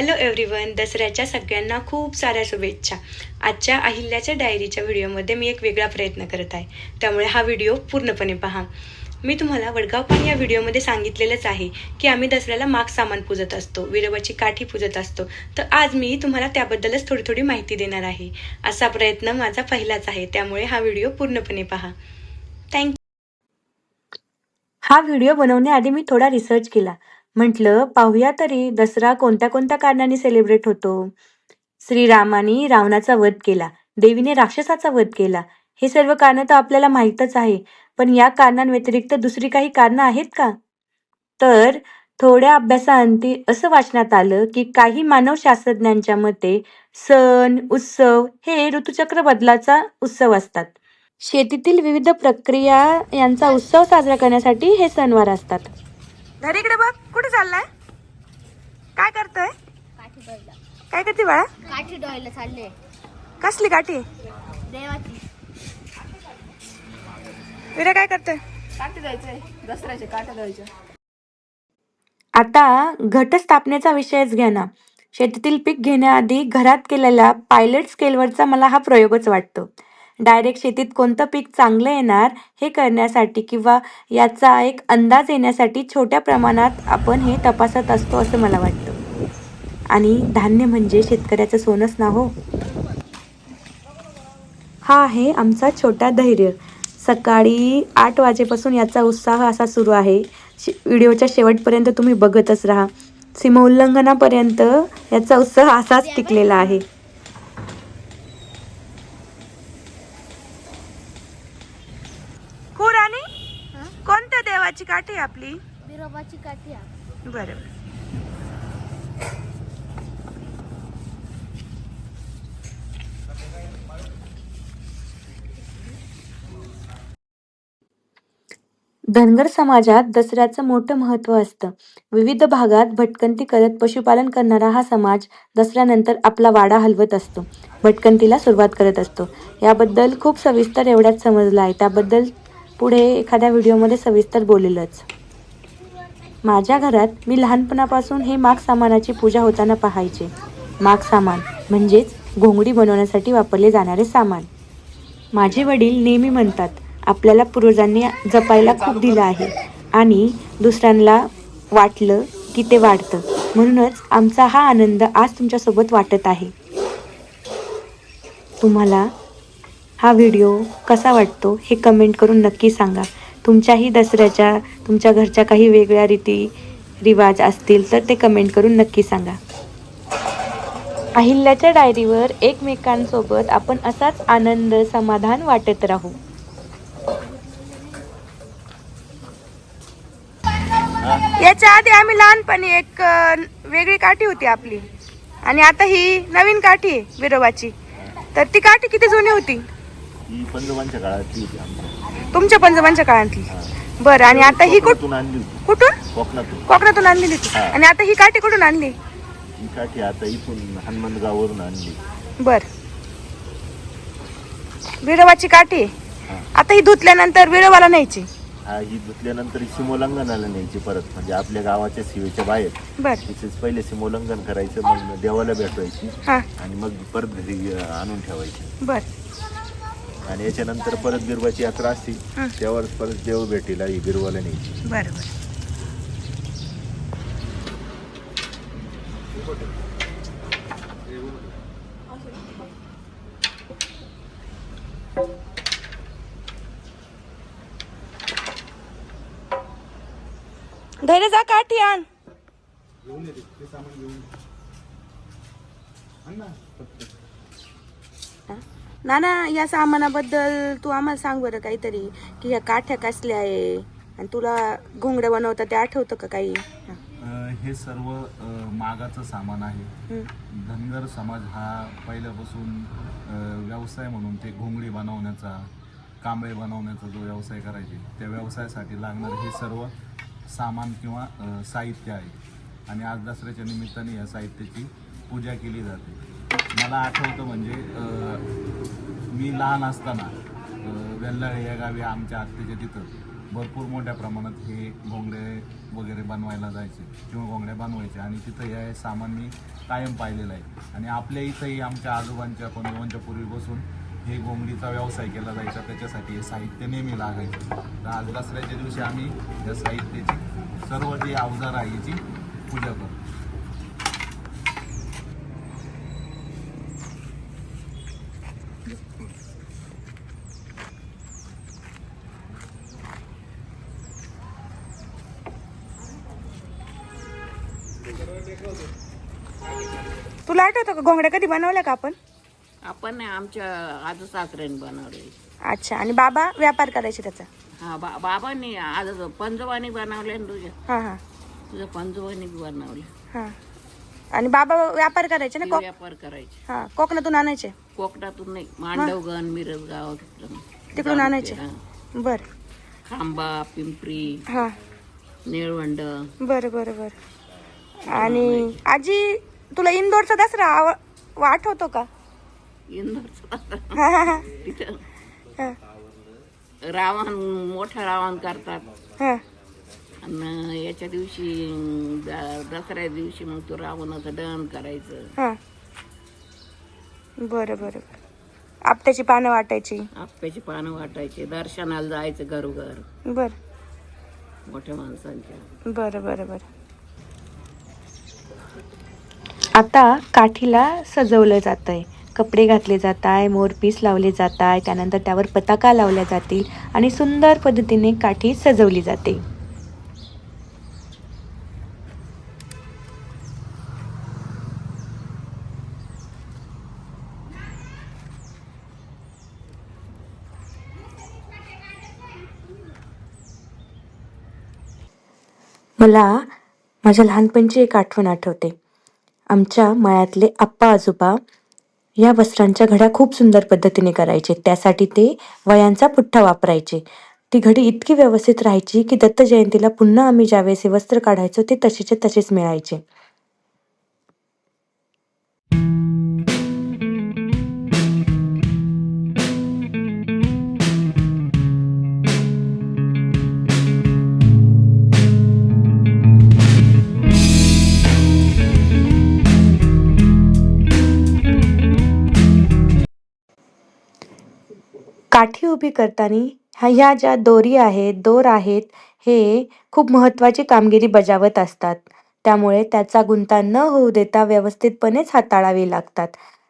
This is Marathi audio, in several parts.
हॅलो एव्हरीवन दसऱ्याच्या सगळ्यांना खूप साऱ्या शुभेच्छा. आजच्या अहिल्याच्या डायरीच्या व्हिडिओमध्ये मी एक वेगळा प्रयत्न करत आहे. त्यामुळे हा व्हिडिओ पूर्णपणे पहा. मी तुम्हाला वडगाव पण या व्हिडिओमध्ये सांगितलेलंच आहे की आम्ही दसऱ्याला माग सामान पूजत असतो विरोबाची काठी पूजत असतो. तर आज मी तुम्हाला त्याबद्दलच थोडी थोडी माहिती देणार आहे. असा प्रयत्न माझा पहिलाच आहे त्यामुळे हा व्हिडिओ पूर्णपणे पहा. थँक हा व्हिडिओ बनवण्याआधी मी थोडा रिसर्च केला. म्हटलं पाहूया तरी दसरा कोणत्या कोणत्या कारणाने सेलिब्रेट होतो? श्रीरामाने रावणाचा वध केला देवीने राक्षसाचा वध केला. हे सर्व कारणं तर आपल्याला माहीतच आहे पण या कारणांव्यतिरिक्त दुसरी काही कारणं आहेत का? तर थोड्या अभ्यासाअंती असं वाचण्यात आलं की काही मानवशास्त्रज्ञांच्या मते सण उत्सव हे ऋतुचक्र बदलाचा उत्सव असतात. शेतीतील विविध प्रक्रिया यांचा उत्सव साजरा करण्यासाठी हे सणवार असतात. धर इकडे बघ कुठे चाललाय? काय करतोय? काठी डोयला काय करते बाळा? काठी डोयला चालले. कसली काठी? देवाची. विरा काय करतोय? काटे द्यायचे दसऱ्याचे आता घटस्थापनेचा विषयच घ्या ना. शेतीतील पीक घेण्याआधी घरात केलेला पायलट स्केलवरचा मला हा प्रयोगच वाटतो. डायरेक्ट शेतीत कोणतं पीक चांगलं येणार हे करण्यासाठी किंवा याचा एक अंदाज येण्यासाठी छोट्या प्रमाणात आपण हे तपासत असतो असं मला वाटतं. आणि धान्य म्हणजे शेतकऱ्याचं सोनंच ना हो? हा आहे आमचा छोटा धैर्य. सकाळी आठ वाजेपासून याचा उत्साह असा सुरू आहे. शे व्हिडिओच्या शेवटपर्यंत तुम्ही बघतच राहा. सीमोल्लंघनापर्यंत याचा उत्साह असाच टिकलेला आहे हो राणी कोणत्या देवाची काठी आहे आपली? बिरोबाची काठी आहे. बरं. धनगर समाजात दसऱ्याचं मोठं महत्त्व असतं. विविध भागात भटकंती करत पशुपालन करणारा हा समाज दसऱ्यानंतर आपला वाडा हलवत असतो. भटकंतीला सुरुवात करत असतो. याबद्दल खूप सविस्तर एवढ्यात समजलं आहे. त्याबद्दल पुढे एखाद्या व्हिडिओमध्ये सविस्तर बोलेलच. माझ्या घरात मी लहानपणापासून हे माग सामानाची पूजा होताना पाहायचे. माग सामान म्हणजेच घोंगडी बनवण्यासाठी वापरले जाणारे सामान. माझे वडील नेहमी म्हणतात आपल्याला पूर्वजांनी जपायला खूप दिलं आहे आणि दुसऱ्यांना वाटलं की ते वाढतं. म्हणूनच आमचा हा आनंद आज तुमच्यासोबत वाटत आहे. तुम्हाला हा व्हिडिओ कसा वाटतो हे कमेंट करून नक्की सांगा. तुमच्याही दसऱ्याच्या तुमच्या घरच्या काही वेगळ्या रीती रिवाज असतील तर ते कमेंट करून नक्की सांगा. अहिल्याच्या डायरीवर एकमेकांसोबत आपण असाच आनंद समाधान वाटत राहू. याच्या आधी आम्ही लहानपणी एक वेगळी काठी होती आपली. आणि आता ही नवीन काठी आहे बिरोबाची तर ती काठी किती जुनी होती? ही पंजोबांच्या काळातली होती आमच्या तुमच्या पंजोबांच्या काळातली? बरं आणि आता ही कुठ कोकणातून आणली होती. कुठून? कोकणातून. कोकणातून आणलेली होती. हा. आणि आता ही काठी कुठून आणली? ही काठी आता इथून हनुमंतगाववरून आणली. बर. विरोबाची काठी. हा. आता ही धुतल्यानंतर विरोबाला न्यायची? हा ही धुतल्यानंतर ही सीमोल्लंघनाला न्यायची परत. म्हणजे आपल्या गावाच्या सीमेच्या बाहेर. बर. तिथेच पहिले सीमोल्लंघन करायचं मग देवाला भेटवायची. हा. आणि मग परत घरी अं, आणून ठेवायची. बर. आणि याच्यानंतर परत बिरवाची यात्रा असती हं. त्यावर परत देव भेटीला ही बिरवाला न्यायची. बर बर. धैर्य जा काठी आण. नाना या सामानाबद्दल तू आम्हाला सांग बरं काहीतरी की ह्या काठ्या कसल्या आहे? आणि तुला घोंगड्या बनवता ते आठवतं का काही? हा. अ, हे सर्व अ, मागाचं सामान आहे. धनगर समाज हा पहिल्यापासून अ, व्यवसाय म्हणून ते घोंगडी बनवण्याचा कांबळे बनवण्याचा जो व्यवसाय करायचे त्या व्यवसायासाठी लागणारं हे सर्व सामान किंवा अ, साहित्य आहे. आणि आज दसऱ्याच्या निमित्ताने या साहित्याची पूजा केली जाते. मला आठवतं म्हणजे मी लहान असताना वेल्लाळे या गावी आमच्या आत्तेच्या तिथं भरपूर मोठ्या प्रमाणात हे घोंगडे वगैरे बनवायला जायचे किंवा घोंगड्या बनवायचे. आणि तिथं हे सामान मी कायम पाहिलेलं आहे. आणि आपल्या इथंही आमच्या आजोबांच्या पंजोबांच्या पूर्वीपासून हे घोंगडीचा व्यवसाय केला जायचा. त्याच्यासाठी हे साहित्य नेहमी लागायचं. तर आज दसऱ्याच्या दिवशी आम्ही या साहित्याची सर्व जे अवजार आहे याची पूजा करतो. आठवतं का घोंगड्या कधी बनवल्या का आपण? आपण नाही, आमच्या आज सासऱ्याने बनवले. अच्छा आणि बाबा व्यापार करायचे त्याचा? हा बा बाबांनी आज पंजोबानी बनवले तुझ्या हां हां. तुझ्या पंजोबानी बनवले. हां. आणि बाबा व्यापार करायचे ना कोक? व्यापार करायचे. हां कोकणातून आणायचे? कोकणातून नाही मांडवगण मिरज गाव तिकडून आणायचे? हा. बर. खांबा पिंपरी हां. निळवंड. बरं बरं बरं. आणि आजी तुला इंदोरचा दसरा आव- आठवतो का? इंदोरचा तिथं रावण मोठा रावण करतात. हां. आणि याच्या दिवशी दसऱ्या दिवशी मग तो रावणाचं दहन करायचं. हां. बरं बरं आपट्याची पानं वाटायची. आप्याची पानं वाटायचे. दर्शनाला जायचं घरोघर. बरं. मोठ्या माणसांच्या. बरं बरं बरं. आता काठीला सजवलं जात आहे कपडे घातले जात आहे मोरपीस लावले जात आहे त्यानंतर त्यावर पताका लावल्या जातील आणि सुंदर पद्धतीने काठी सजवली जाते. मला माझ्या लहानपणची एक आठवण आठवते. आमच्या मळ्यातले आप्पा आजोबा या वस्त्रांच्या घड्या खूप सुंदर पद्धतीने करायचे. त्यासाठी ते वयांचा पुठ्ठा वापरायचे. ती घडी इतकी व्यवस्थित राहायची की दत्त जयंतीला पुन्हा आम्ही ज्यावेळेस हे वस्त्र काढायचो ते तसेचे तसेच मिळायचे. काठी उभी करताना ह्या ह्या ज्या दोरी आहेत दोर आहेत हे खूप महत्त्वाची कामगिरी बजावत असतात. त्यामुळे त्याचा गुंता न होऊ देता व्यवस्थितपणेच हाताळावे लागतात.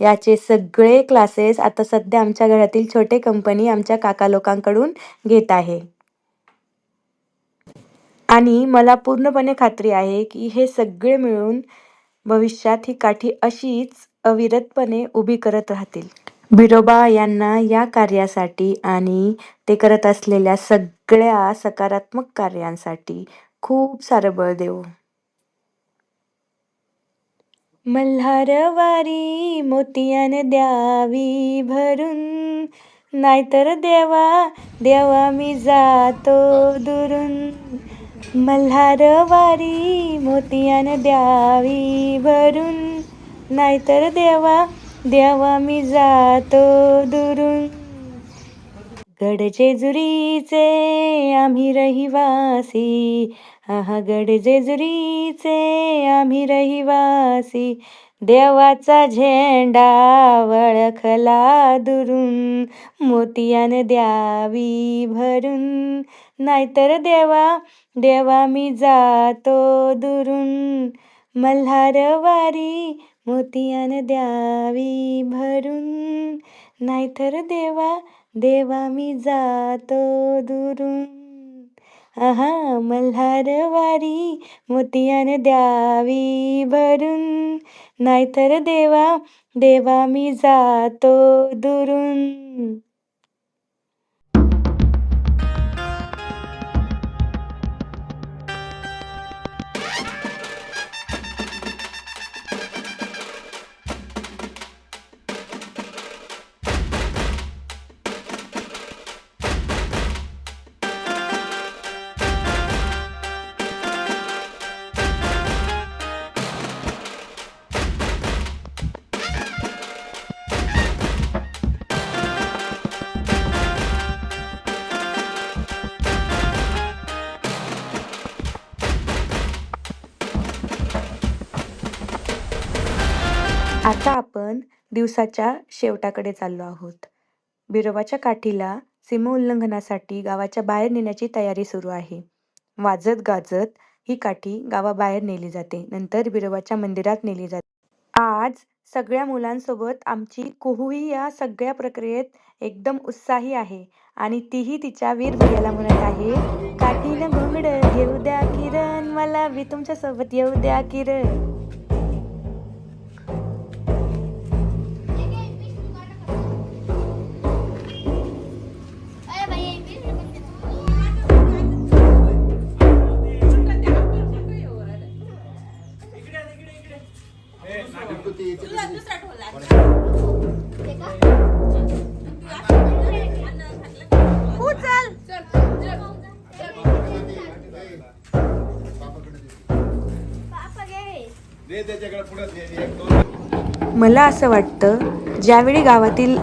याचे सगळे क्लासेस आता सध्या आमच्या घरातील छोटे कंपनी आमच्या काका लोकांकडून घेत आहे. आणि मला पूर्णपणे खात्री आहे की हे सगळे मिळून भविष्यात ही काठी अशीच अविरतपणे उभी करत राहतील. बिरोबा यांना या कार्यासाठी आणि ते करत असलेल्या सगळ्या सकारात्मक कार्यांसाठी खूप सारं बळ देऊ. मल्हारवारी मोतियान द्यावी भरून नाहीतर देवा देवा मी जातो दुरून. मल्हारवारी मोतियान द्यावी भरून नाहीतर देवा देवा मी जातो दुरून. गडजेजुरीचे आम्ही रहिवासी. हा गडजेजुरीचे आम्ही रहिवासी. देवाचा झेंडा वळखला दुरून. मोतियान द्यावी भरून. नाहीतर देवा देवा मी जातो दुरून. मल्हारवारी मोतियान द्यावी भरून. नाहीतर देवा देवा मी जातो दुरून. आहा मल्हारवारी मोतियान द्यावी भरून. नाहीतर देवा देवा मी जातो दुरून. दिवसाच्या शेवटाकडे चाललो आहोत. बिरोबाच्या काठीला सीमोल्लंघनासाठी गावाच्या बाहेर नेण्याची तयारी सुरू आहे. वाजत गाजत ही काठी गावाबाहेर नेली जाते. नंतर बिरोबाच्या मंदिरात नेली जाते. आज सगळ्या मुलांसोबत आमची कुहूही या सगळ्या प्रक्रियेत एकदम उत्साही आहे आणि तीही तिच्या वीर भैयाला म्हणत आहे काठीनं घुंगड घेऊ द्या किरण मला बी तुमच्यासोबत येऊ द्या किरण. मला असं वाटतं ज्यावेळी गावातील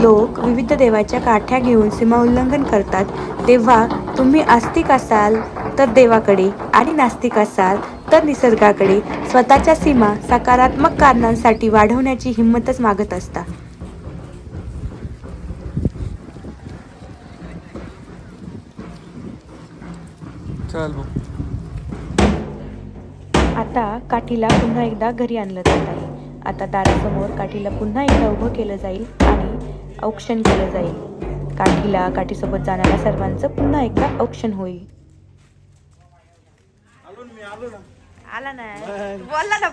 लोक विविध देवाच्या काठ्या घेऊन सीमा उल्लंघन करतात तेव्हा तुम्ही आस्तिक असाल तर देवाकडे आणि नास्तिक असाल तर निसर्गाकडे स्वतःच्या सीमा सकारात्मक कारणांसाठी वाढवण्याची हिंमतच मागत असता. आता काठीला पुन्हा एकदा घरी आणलं जात आहे. आता दारासमोर काठीला पुन्हा एकदा उभं केलं जाईल आणि औक्षण केलं जाईल. काठीला काठीसोबत जाणाऱ्या सर्वांचं पुन्हा एकदा औक्षण होईल. आला ना बोलला ना.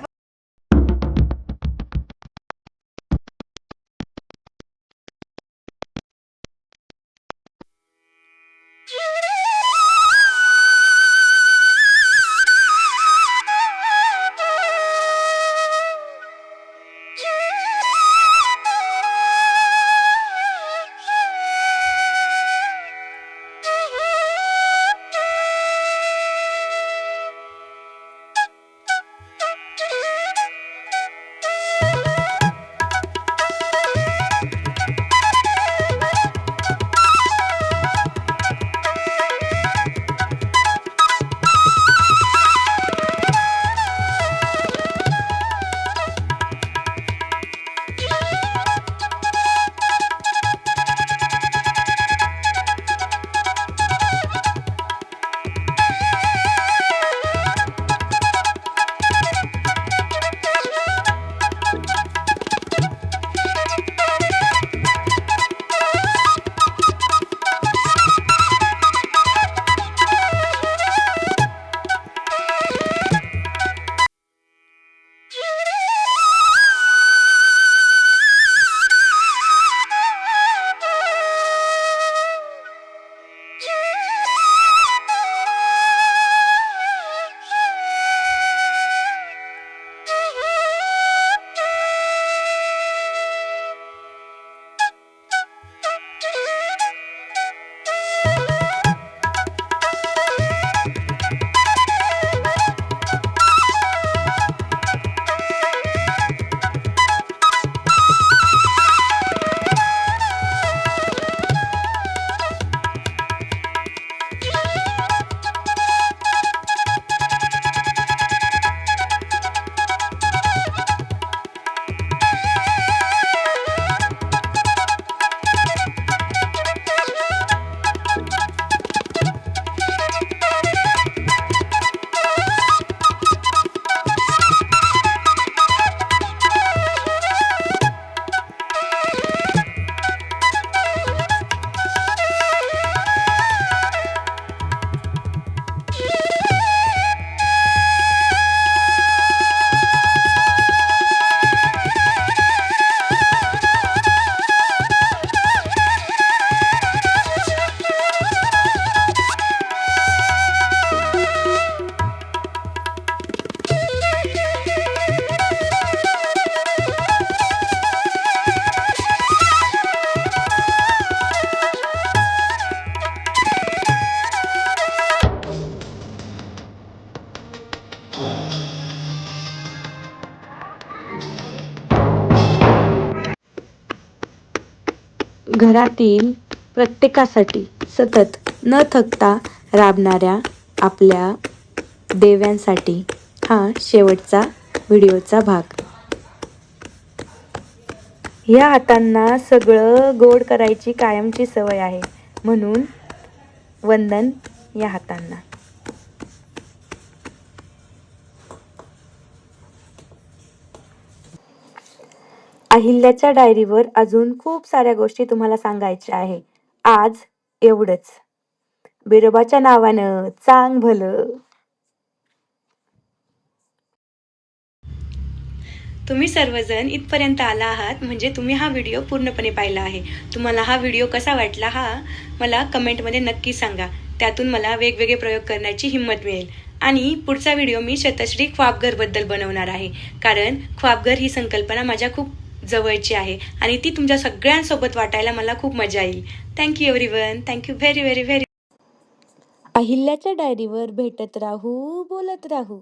घरातील प्रत्येकासाठी सतत न थकता राबणाऱ्या आपल्या देव्यांसाठी हा शेवटचा व्हिडिओचा भाग. या हातांना सगळं गोड करायची कायमची सवय आहे. म्हणून वंदन या हातांना. अहिल्याच्या डायरीवर अजून खूप साऱ्या गोष्टी तुम्हाला सांगायच्या आहे. आज एवढंच. बिरोबाच्या नावानं चांग भलं. तुम्ही सर्वजण इथपर्यंत आला आहात म्हणजे तुम्ही हा व्हिडिओ पूर्णपणे पाहिला आहे. तुम्हाला हा व्हिडिओ कसा वाटला हा मला कमेंटमध्ये नक्की सांगा. त्यातून मला वेगवेगळे प्रयोग करण्याची हिंमत मिळेल. आणि पुढचा व्हिडिओ मी शतश्री ख्वाबघरबद्दल बनवणार आहे. कारण ख्वाबघर ही संकल्पना माझ्या खूप जवळची आहे. आणि ती तुमच्या सगळ्यांसोबत वाटायला मला खूप मजा येईल. Thank you everyone thank you very very very डायरीवर भेटत राहू बोलत राहू.